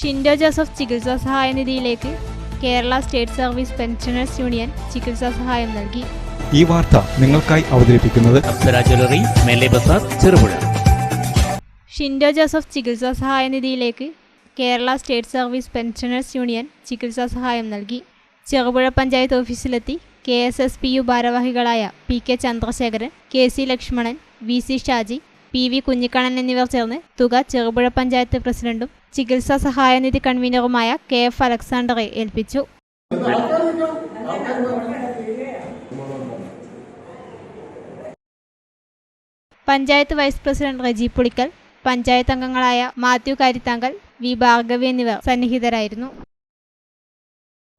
Shindo Joseph ചികിത്സാ സഹായ നിധിയിലേക്ക് Kerala state service pensioners union ചികിത്സാ സഹായം നൽകി. ഈ വാർത്ത നിങ്ങൾക്കായി അവതരിപ്പിക്കുന്നത് അപ്സര ജ്വല്ലറി മേലെ ബസാർ ചെറുപുഴ. ഷിൻഡോ ജോസഫ് ചികിത്സാ സഹായ നിധിയിലേക്ക് Kerala state service pensioners union ചികിത്സാ സഹായം നൽകി. Cherupuzha panchayat ഓഫീസിലെത്തി K S S P U ഭാരവാഹികളായ P K Chandrasekharan K C Lakshmanan V C Shaji P V Kunhikannan എന്നിവർ ചേർന്ന് തുക ചെറുപുഴ പഞ്ചായത്ത് പ്രസിഡന്റും ചികിത്സാ സഹായനിധി കൺവീനറുമായ കെ എഫ് അലക്സാണ്ടറെ ഏൽപ്പിച്ചു. പഞ്ചായത്ത് വൈസ് പ്രസിഡന്റ് റജി പുളിക്കൽ പഞ്ചായത്ത് അംഗങ്ങളായ മാത്യു കാരിത്താങ്കൽ വി ഭാർഗവി എന്നിവർ സന്നിഹിതരായിരുന്നു.